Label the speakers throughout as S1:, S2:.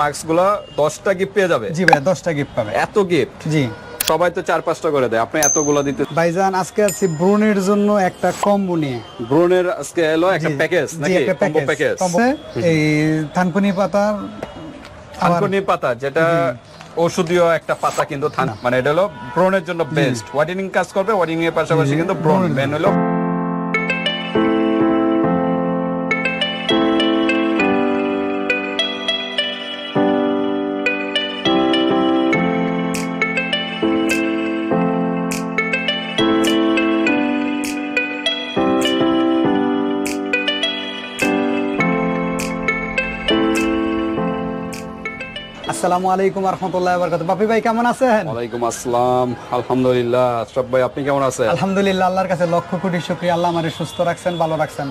S1: মাস্কগুলো দশটা গিফট পেয়ে যাবে।
S2: জি ভাইয়া দশটা গিফট পাবে।
S1: এত গিফট
S2: জি।
S1: সবাই তো চার পাঁচটা করে দেয় আপনি এতগুলো দিতে
S2: ভাইজান আজকে আছি ব্রুনের জন্য একটা কম্বো নিয়ে।
S1: ব্রোনের আজকে এলো একটা প্যাকেজ নাকি? কম্বো
S2: প্যাকেজ এই থানকুনি পাতার
S1: থানকুনি পাতা যেটা ঔষধীয় একটা পাতা কিন্তু থান- মানে এটা হলো ব্রনের জন্য বেস্ট হোয়াইটেনিং কাজ করবে হোয়াইটেনিং এর পাশাপাশি কিন্তু
S2: ব্রণ।
S1: মেন হলো
S2: আসসালামু আলাইকুম রহমতুল্লাহ বরকাত বাপি ভাই কেমন আছেন?
S1: ওয়ালাইকুম আসসালাম। আলহামদুলিল্লাহ। আশরাফ ভাই আপনি কেমন আছেন?
S2: আলহামদুলিল্লাহ আল্লাহর কাছে লক্ষ কোটি শুক্রিয়া। আল্লাহ আমারে সুস্থ রাখছেন ভালো রাখছেন।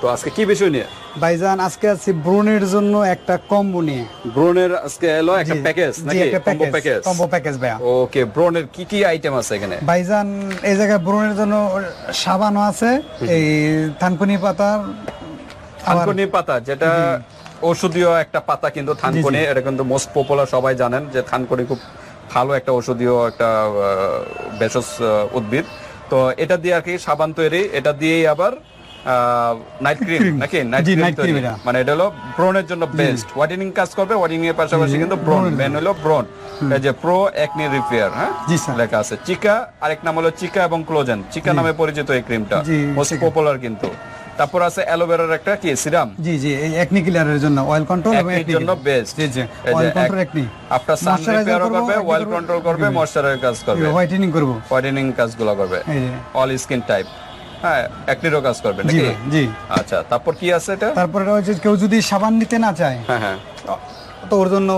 S1: তো আজকে কি বিষয় নিয়ে?
S2: ভাইজান আজকে আছি ব্রুনের জন্য একটা কম্বো নিয়ে।
S1: ব্রনের আজকে এলো একটা প্যাকেজ নাকি? কম্বো
S2: প্যাকেজ কম্বো প্যাকেজ ভাইয়া।
S1: ওকে ব্রনের কি কি আইটেম আছে এখানে?
S2: ভাইজান এই জায়গায় ব্রুনের জন্য সাবানও আছে এই থানকুনি আবার
S1: থানকুনি পাতা যেটা ঔষধীয় একটা পাতা কিন্তু থানকুনি এটা কিন্তু মোস্ট পপুলার সবাই জানেন যে থানকুনি খুব ভালো একটা ঔষধীয় একটা ভেষজ উদ্ভিদ। তো এটা দিয়ে আর কি সাবান তৈরি এটা দিয়েই আবার নাইট ক্রিম নাকি? Night cream. মানে এটা হলো ব্রনের জন্য বেস্ট হোয়াইটেনিং কাজ করবে হোয়াইটেনিং এর পাশাপাশি কিন্তু ব্রন মেন হলো ব্রন যে প্রো একনি রিপেয়ার হ্যাঁ? লেখা আছে। চিকা আরেক নাম হলো চিকা এবং ক্লোজেন চিকা নামে পরিচিত এই ক্রিমটা মোস্ট পপুলার কিন্তু। তারপর আছে অ্যালোভেরার একটা কি সিরাম
S2: জি জি এই একনি ক্লিয়ারের জন্য অয়েল কন্ট্রোল এবং
S1: একনির
S2: একনি
S1: জন্য বেস্ট
S2: জি জি অয়েল কন্ট্রোল একনি
S1: আপনার সান রিপেয়ারও
S2: করব,
S1: করব, কন্ট্রোল করবে। ময়শ্চারাইজার কাজ করবে।
S2: হোয়াইটেনিং করব।
S1: হোয়াইটেনিং কাজগুলো করবে।
S2: এই যে।
S1: অল স্কিন টাইপ হ্যাঁ একনিরও কাজ করবে নাকি?
S2: জি।
S1: আচ্ছা তারপর কি আছে এটা?
S2: তারপরে হচ্ছে কেউ যদি সাবান নিতে না চায়
S1: হ্যাঁ হ্যাঁ।
S2: তো ওর জন্য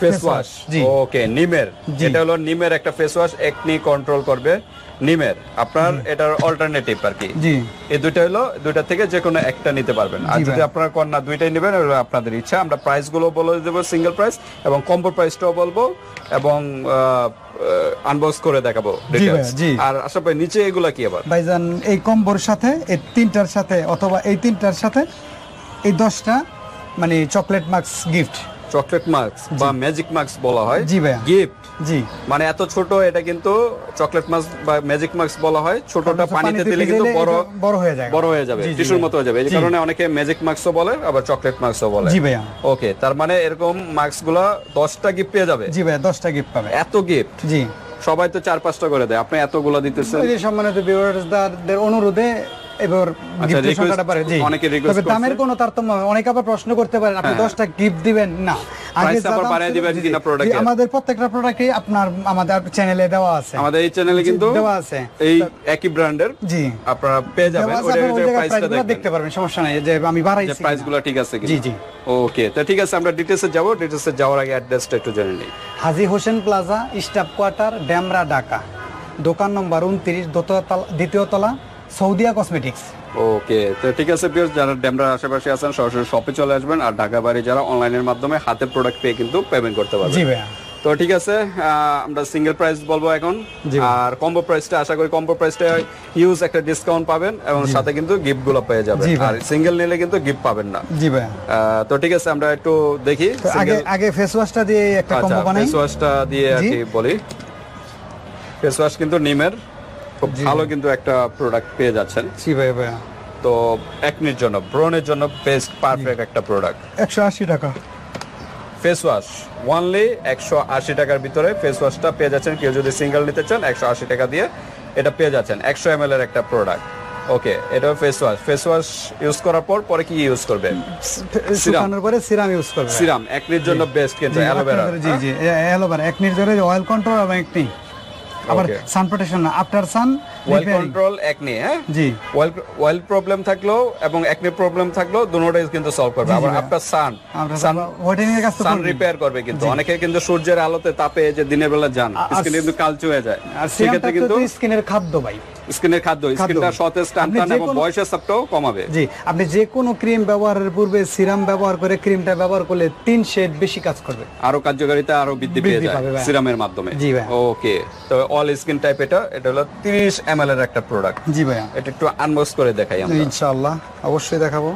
S1: ফেস ওয়াশ
S2: জি।
S1: ওকে নিমের।
S2: জি।
S1: এটা হলো নিমের একটা ফেস ওয়াশ একনি কন্ট্রোল করবে। নিমের আপনার এটার অল্টারনেটিভ আর কি।
S2: জি।
S1: এই দুইটা হলো দুইটা থেকে যে কোনো একটা নিতে পারবেন। আর যদি। আপনারা কন্যা দুইটাই নেবেন আপনাদের ইচ্ছা আমরা প্রাইসগুলো বলে দেবো সিঙ্গেল প্রাইস এবং কম্বো প্রাইসটাও বলব এবং আনবক্স করে দেখাবো। আর আশা পাই নিচে এগুলা কি আবার?
S2: ভাইজান এই কম্বোর সাথে এই তিনটার সাথে অথবা এই তিনটার সাথে এই দশটা মানে chocolate marks gift
S1: chocolate marks বা ম্যাজিক মার্কস বলা হয়।
S2: জি ভাইয়া।
S1: গিফট
S2: জি।
S1: মানে এত ছোট এটা কিন্তু চকলেট মার্কস বা ম্যাজিক মার্কস বলা হয়। ছোটটা
S2: পানিতে
S1: দিলে কিন্তু বড়
S2: বড় হয়ে যায়।
S1: বড় হয়ে যাবে টিস্যুর মতো হয়ে যাবে। এই কারণে অনেকে ম্যাজিক মার্কসও বলে আবার চকলেট মার্কসও বলে।
S2: জি ভাইয়া।
S1: ওকে তার মানে এরকম মার্কসগুলো দশটা গিফট পেয়ে যাবে।
S2: জি ভাইয়া দশটা গিফট পাবে।
S1: এত গিফট
S2: জি।
S1: সবাই তো চার পাঁচটা করে দেয়। আপনি এতগুলো দিতেছেন।
S2: যে সম্মানিত ভিউয়ার্সদের অনুরোধে এবার গিফটের
S1: request
S2: সংখ্যাটা বাড়ে জি।
S1: অনেকে
S2: তবে দামের কোনো তারতম্য অনেকে আবার প্রশ্ন করতে পারেন আপনি
S1: হ্যাঁ।
S2: দশটা গিফট দিবেন না।
S1: Price
S2: যা
S1: আবার
S2: দাম
S1: বাড়ায়
S2: ছিল-
S1: দিবেন
S2: জি,
S1: কিনা
S2: জি।
S1: product
S2: জি,
S1: এর?
S2: আমাদের প্রত্যেকটা প্রোডাক্টই আপনার আমাদের চ্যানেলে দেওয়া আছে।
S1: আমাদের এই চ্যানেলে কিন্তু
S2: দেওয়া আছে।
S1: এই একই ব্র্যান্ডের
S2: জি।
S1: আপনারা পেয়ে যাবেন।
S2: দেওয়া আছে,
S1: ওটা
S2: আপনারা ওই জায়গায়
S1: প্রাইসটা
S2: দেখতে পারবেন সমস্যা নাই যে আমি বাড়াইছি
S1: ঠিক আছে
S2: জি জি।
S1: ওকে তো ঠিক আছে আমরা ডিটেলসে যাব। ডিটেলসে যাওয়ার আগে অ্যাড্রেসটা একটু জেনে নিই।
S2: Haji Hossain plaza staff quarter Demra Dhaka. দোকান নম্বর উনত্রিশ দ্বিতীয় তলা। সৌদিয়া কসমেটিক্স
S1: ওকে তো ঠিক আছে পিওর যারা ড্যামরার আশেপাশে আছেন সরাসরি শপে চলে আসবেন আর ঢাকা বাড়ি যারা অনলাইনের মাধ্যমে হাতে প্রোডাক্ট পেয়ে কিন্তু পেমেন্ট করতে পারবেন।
S2: জি ভাইয়া।
S1: তো ঠিক আছে আমরা সিঙ্গেল প্রাইস বলব এখন। আর কম্বো প্রাইসটা আশা করি কম্বো প্রাইসটা হিউজ একটা ডিসকাউন্ট পাবেন এবং সাথে কিন্তু গিফটগুলো পেয়ে যাবেন। আর সিঙ্গেল নিলে কিন্তু গিফট পাবেন না।
S2: জি
S1: আহ, তো ঠিক আছে আমরা একটু দেখি
S2: আগে আগে ফেস ওয়াশটা দিয়ে একটা
S1: আচ্ছা
S2: কম্বো বানাই।
S1: ফেস ওয়াশটা দিয়ে আর কি বলি। ফেস ওয়াশ কিন্তু নিমের। খুব ভালো কিন্তু একটা প্রোডাক্ট পেয়ে যাচ্ছেন।
S2: জি ভাইয়া ভাইয়া
S1: তো একনির জন্য ব্রনের জন্য বেস্ট পারফেক্ট একটা প্রোডাক্ট
S2: একশো আশি টাকা।
S1: ফেস ওয়াশ ওয়ানলি একশো আশি টাকার ভিতরে ফেস ওয়াশটা পেয়ে যাচ্ছেন। কেউ যদি সিঙ্গেল নিতে চান একশো আশি টাকা দিয়ে এটা পেয়ে যাচ্ছেন। একশো এম এর একটা প্রোডাক্ট ওকে এটা face wash face wash use করার পর পরে কি ইউজ করবেন?
S2: শুকানোর পরে সিরাম ইউজ করবে
S1: সিরাম একনির জন্য বেস্ট কিন্তু অ্যালোভেরা
S2: জি জি অ্যালোভেরা এক নির্জরে অয়েল কন্ট্রোল এবং একটি আবার. সান প্রোটেকশন না আফটার সান
S1: কন্ট্রোল একনে হ্যাঁ?
S2: জি।
S1: প্রবলেম থাকল এবং একনে প্রবলেম থাকল দুটোটাই কিন্তু সলভ করবে। আবার আফটার সান সান
S2: এর কাজ তো
S1: সান রিপেয়ার করবে কিন্তু। অনেকে কিন্তু সূর্যের আলোতে তাপে যে দিনের বেলা যান স্কিন কিন্তু কালচে হয়ে যায়।
S2: আর
S1: সেক্ষেত্রে কিন্তু
S2: স্কিনের খাদ্য ভাই।
S1: স্কিনের খাদ্য স্কিনটা সতেজ টান
S2: আপনি
S1: টান
S2: যে
S1: এবং বয়সের চাপটাও কমাবে।
S2: জি আপনি যে কোনো ক্রিম ব্যবহারের পূর্বে সিরাম ব্যবহার করে ক্রিমটা ব্যবহার করলে তিন শেড বেশি কাজ করবে।
S1: আরও কার্যকারিতা আরও বৃদ্ধি পেয়ে যায় সিরামের মাধ্যমে।
S2: জি ভাই।
S1: ওকে তো অল স্কিন টাইপ এটা এটা হলো 30 এমএল এর একটা প্রোডাক্ট
S2: জি ভাইয়া।
S1: এটা একটু আনবক্স করে দেখাই আমরা।
S2: ইনশাআল্লাহ অবশ্যই দেখাবো।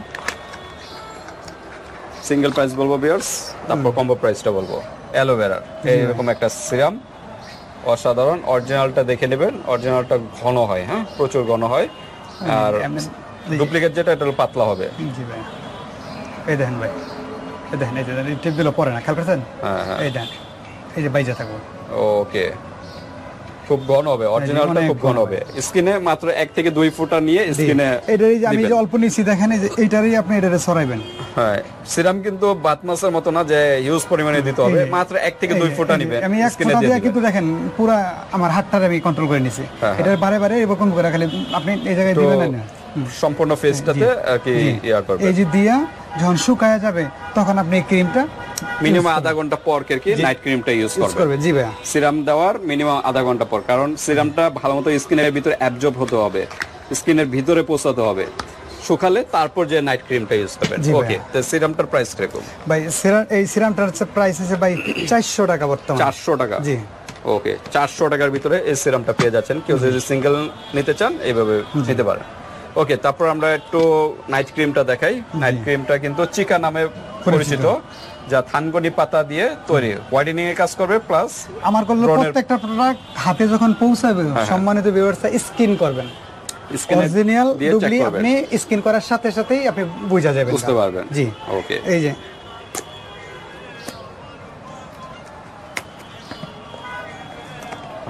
S1: সিঙ্গেল প্রাইস বলব বিয়ার্স তারপর কম্বো প্রাইসটা বলব। অ্যালোভেরা এইরকম একটা সিরাম। অসাধারণ। অরিজিনালটা দেখে নেবেন। অরিজিনালটা ঘন হয় হ্যাঁ? প্রচুর ঘন হয়। আর
S2: এমনি-
S1: ডুপ্লিকেট যেটা এটা পাতলা হবে।
S2: জি ভাই। এই দেখেন ভাই। এই দেখেন এই দেখেন টিপ দিলে পরে না খেয়াল করছেন?
S1: হ্যাঁ হ্যাঁ।
S2: এই দেখেন এই যে বাইজা থাকব।
S1: ওকে। খুব ঘন হবে। অরিজিনালটা খুব ঘন হবে। স্কিনে মাত্র এক থেকে দুই ফুটা নিয়ে স্কিনে
S2: এটারই আমি যে অল্প নিচ্ছি দেখেন এই যে এইটারই আপনি এটারে সরাইবেন।
S1: হ্যাঁ। সিরাম কিন্তু বাতমাসের মতো না যে হিউজ পরিমাণে দিতে হবে মাত্র এক থেকে দুই ফুটা নিবেন
S2: আমি এক ফোঁটা
S1: দিয়ে
S2: কিন্তু দেখেন পুরা আমার হাতটারে আমি কন্ট্রোল করে নিছি।
S1: হ্যাঁ,
S2: এটার বারে বারে এরকম করে খালি আপনি এই জায়গায় দিবেন না
S1: সম্পূর্ণ ফেসটাতে কি ইয়া করবে।
S2: এই যে দিয়া যখন শুকায়া যাবে তখন আপনি ক্রিমটা
S1: মিনিমাম আধা ঘণ্টা পর কি নাইট ক্রিমটা ইউজ
S2: ইউজ
S1: করবে।
S2: জি ভাইয়া।
S1: সিরাম দেওয়ার মিনিমাম আধা ঘণ্টা পর কারণ সিরামটা ভালো মতো স্কিনের ভিতরে অ্যাবজর্ব হতে হবে স্কিনের ভিতরে পৌঁছাতে হবে। শুকালে তারপর যে নাইট ক্রিমটা ইউজ করবেন। ওকে তো সিরামটার প্রাইস কীরকম?
S2: ভাই সিরাম এই সিরামটার প্রাইস আছে ভাই চারশো টাকা বর্তমান।
S1: চারশো টাকা?
S2: জি।
S1: ওকে চারশো টাকার ভিতরে এই সিরামটা পেয়ে যাচ্ছেন। কেউ যদি সিঙ্গেল নিতে চান এইভাবে নিতে পারেন। ওকে তারপর আমরা একটু নাইট ক্রিমটা দেখাই। নাইট ক্রিমটা কিন্তু চিকা নামে পরিচিত। যা থানগনি পাতা দিয়ে তৈরি। হোয়াইটেনিং এর কাজ করবে প্লাস
S2: আমার করলে
S1: ব্রণের-
S2: প্রত্যেকটা প্রোডাক্ট হাতে যখন পৌঁছাবে
S1: হ্যাঁ,
S2: সম্মানিত ভিউয়ার্স স্কিন করবেন। অরিজিনাল ডুবলি আপনি করার সাথে সাথেই আপনি বুঝা যাবেন
S1: বুঝতে পারবেন।
S2: জি।
S1: ওকে
S2: এই যে।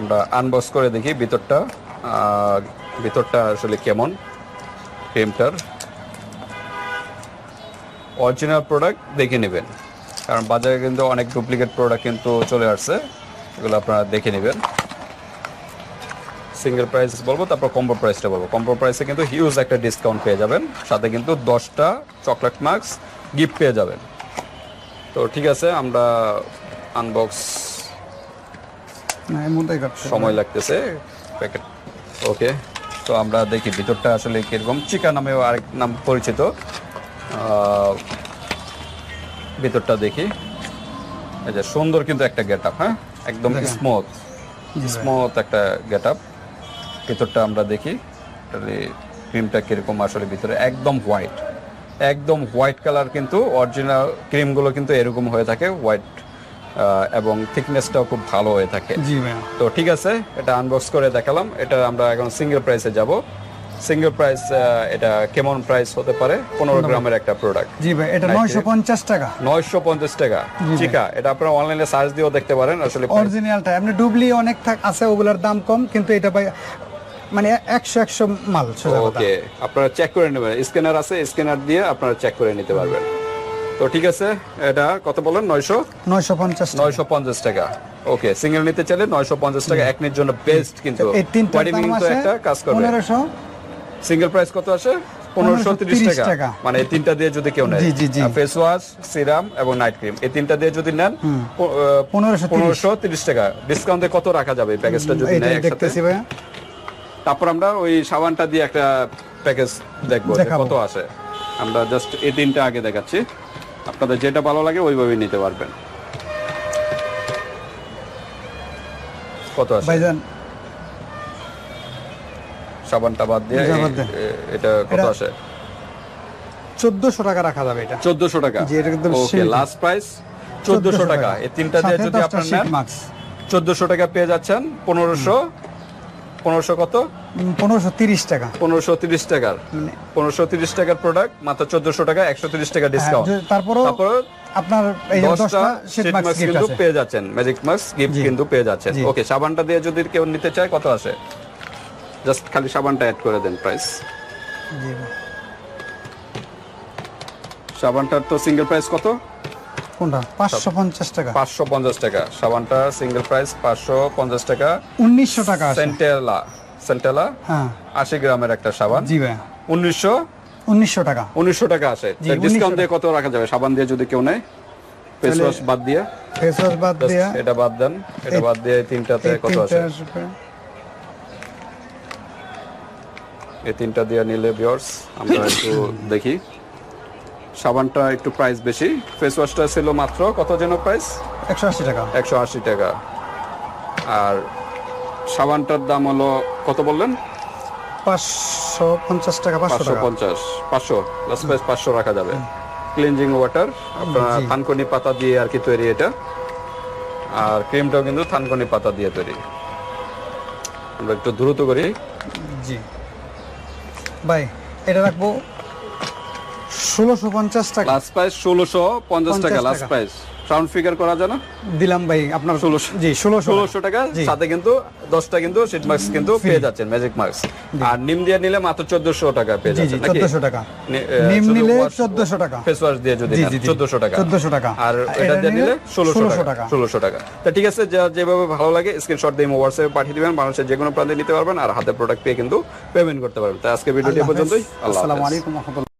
S1: আমরা আনবক্স করে দেখি ভিতরটা। ভিতরটা আসলে কেমন? ক্রিমটার অরিজিনাল প্রোডাক্ট দেখে নেবেন। কারণ বাজারে কিন্তু অনেক ডুপ্লিকেট প্রোডাক্ট কিন্তু চলে আসছে। এগুলো আপনারা দেখে নেবেন। সিঙ্গেল প্রাইস বলব তারপর কম্বো প্রাইসটা বলব। কম্বো প্রাইসে কিন্তু হিউজ একটা ডিসকাউন্ট পেয়ে যাবেন। সাথে কিন্তু দশটা চকলেট মার্কস গিফট পেয়ে যাবেন। তো ঠিক আছে আমরা আনবক্স
S2: কাটছে।
S1: সময় লাগতেছে। প্যাকেট ওকে তো আমরা দেখি ভিতরটা আসলে কীরকম। চিকা নামেও আরেক নাম পরিচিত। ভিতরটা দেখি। এই যে সুন্দর কিন্তু একটা গেট আপ হ্যাঁ? একদম স্মুথ স্মুথ একটা গেট আপ ভিতরটা আমরা দেখি তাহলে ক্রিমটা কীরকম আসলে ভিতরে? একদম হোয়াইট একদম হোয়াইট কালার কিন্তু অরিজিনাল ক্রিমগুলো কিন্তু এরকম হয়ে থাকে হোয়াইট এবং থিকনেসটাও খুব ভালো হয়ে থাকে।
S2: জি
S1: তো ঠিক আছে এটা আনবক্স করে দেখালাম। এটা আমরা এখন সিঙ্গেল প্রাইসে যাব। সিঙ্গেল প্রাইস এটা কেমন প্রাইস হতে পারে? পনেরো গ্রামের একটা প্রোডাক্ট
S2: জি ভাই এটা নয়শো পঞ্চাশ টাকা।
S1: নয়শো পঞ্চাশ টাকা। ঠিক আছে এটা আপনারা অনলাইনে সার্চ দিয়েও দেখতে পারেন আসলে
S2: অরিজিনালটা এমনি ডুবলি অনেক থাক আছে ওগুলোর দাম কম কিন্তু এটা ভাই মানে একশো একশো মাল
S1: ওকে আপনারা চেক করে নেবেন। স্ক্যানার আছে স্ক্যানার দিয়ে আপনারা চেক করে নিতে পারবেন। তো ঠিক আছে এটা কত বলেন? নয়শো?
S2: নয়শো পঞ্চাশ
S1: নয়শো পঞ্চাশ টাকা। ওকে সিঙ্গেল নিতে চাইলে নয়শো পঞ্চাশ টাকা একনির জন্য বেস্ট কিন্তু। একটা কাজ করবে। সিঙ্গেল প্রাইস কত আসে? পনেরোশো তিরিশ টাকা। মানে এই তিনটা দিয়ে যদি কেউ নেয়। ফেস ওয়াশ সিরাম এবং নাইট ক্রিম এই তিনটা দিয়ে যদি নেন
S2: পনেরোশো
S1: তিরিশ। টাকা। ডিসকাউন্টে কত রাখা যাবে প্যাকেজটা যদি নেয় একসাথে?
S2: ভাইয়া।
S1: তারপর আমরা ওই সাবানটা দিয়ে একটা প্যাকেজ দেখব কত আসে। আমরা জাস্ট এই তিনটা আগে দেখাচ্ছি। আপনাদের যেটা ভালো লাগে ওইভাবেই নিতে পারবেন। কত
S2: ভাইজান।
S1: সাবানটা বাদ দিয়ে
S2: এটা
S1: কত
S2: চোদ্দশো টাকা রাখা যাবে এটা।
S1: চোদ্দশো টাকা।
S2: জি, এটা একদম
S1: ওকে লাস্ট প্রাইস টাকা। এই তিনটা দিয়ে যদি আপনার নেন টাকা পেয়ে যাচ্ছেন পনেরোশো পনেরোশো কত?
S2: পনেরোশো তিরিশ টাকা।
S1: পনেরোশো তিরিশ টাকার।
S2: মানে
S1: পনেরোশো তিরিশ টাকার প্রোডাক্ট মাত্র চোদ্দশো টাকা একশো তিরিশ টাকা ডিসকাউন্ট
S2: হ্যাঁ, যে- আপনার এই
S1: দশটা
S2: শীত
S1: কিন্তু পেয়ে যাচ্ছেন। ম্যাজিক মাস্ক গিফট কিন্তু পেয়ে যাচ্ছেন। ওকে সাবানটা দিয়ে যদি কেউ নিতে চায় কত আসে জাস্ট খালি সাবানটা অ্যাড করে দেন প্রাইস সাবানটার তো সিঙ্গেল প্রাইস কত?
S2: কোনটা? পাঁচশো পঞ্চাশ টাকা।
S1: পাঁচশো পঞ্চাশ টাকা। সাবানটা সিঙ্গেল প্রাইস পাঁচশো পঞ্চাশ টাকা।
S2: উনিশশো টাকা
S1: সেন্টেলা সেন্টেলা
S2: হ্যাঁ।
S1: আশি গ্রামের একটা সাবান।
S2: জি ভাই
S1: উনিশশো?
S2: উনিশশো টাকা।
S1: উনিশশো টাকা আসে। ডিসকাউন্ট দিয়ে কত রাখা যাবে? সাবান দিয়ে যদি কেউ নেয় ফেস ওয়াশ বাদ দিয়ে।
S2: ফেস ওয়াশ বাদ
S1: Just এটা বাদ দেন। এটা বাদ দিয়ে তিনটাতে
S2: এই
S1: কত
S2: তিনটা
S1: আসে? এই তিনটা দিয়ে নিলে ভিউয়ার্স আমরা একটু দেখি। সাবানটা একটু প্রাইস বেশি। ফেস ওয়াশটা ছিল মাত্র কত যেন প্রাইস
S2: একশো আশি টাকা।
S1: একশো আশি টাকা। আর সাবানটার দাম হলো কত বললেন?
S2: পাঁচশো পঞ্চাশ টাকা পাঁচশো
S1: পঞ্চাশ পাঁচশো। লাস্ট প্রাইস পাঁচশো রাখা যাবে। ক্লিনজিং ওয়াটার আপনার থানকনি পাতা দিয়ে আর কি তৈরি এটা। আর ক্রিমটাও কিন্তু থানকনি পাতা দিয়ে তৈরি। আমরা একটু দ্রুত করি।
S2: জি। ভাই এটা রাখব ষোলোশো পঞ্চাশ টাকা।
S1: লাস্ট প্রাইস ষোলোশো পঞ্চাশ টাকা লাস্ট প্রাইস রাউন্ড ফিগার করা যায় না?
S2: দিলাম ভাই আপনার
S1: 1600
S2: জি ষোলোশো।
S1: ষোলোশো টাকা সাথে কিন্তু দশটা কিন্তু সিট মার্কস কিন্তু পেয়ে যাচ্ছেন ম্যাজিক মার্কস আর নিম দিয়ে নিলে মাত্র চোদ্দশো টাকা পেয়ে
S2: জি জি
S1: যাচ্ছেন
S2: চোদ্দশো টাকা। নিম নিলে চোদ্দশো টাকা।
S1: ফেস ওয়াশ দিয়ে যদি
S2: জি,
S1: নেন
S2: জি, জি।
S1: চোদ্দশো টাকা।
S2: 1400 টাকা।
S1: আর
S2: আর
S1: এটা
S2: এটা
S1: দিয়ে নিলে
S2: নিলে
S1: ষোলোশো টাকা।
S2: টাকা।
S1: ষোলোশো টাকা। তা ঠিক আছে যা যেভাবে ভালো লাগে স্ক্রিনশট দিয়ে হোয়াটসঅ্যাপে পাঠিয়ে দিবেন বাংলাদেশের যে কোনো প্রান্তে নিতে পারবেন আর হাতে প্রোডাক্ট পেয়ে কিন্তু পেমেন্ট করতে পারবেন। আজকে ভিডিওটি। পর্যন্তই। আল্লাহ
S2: আসসালামু আলাইকুম রহমতুল্লাহ।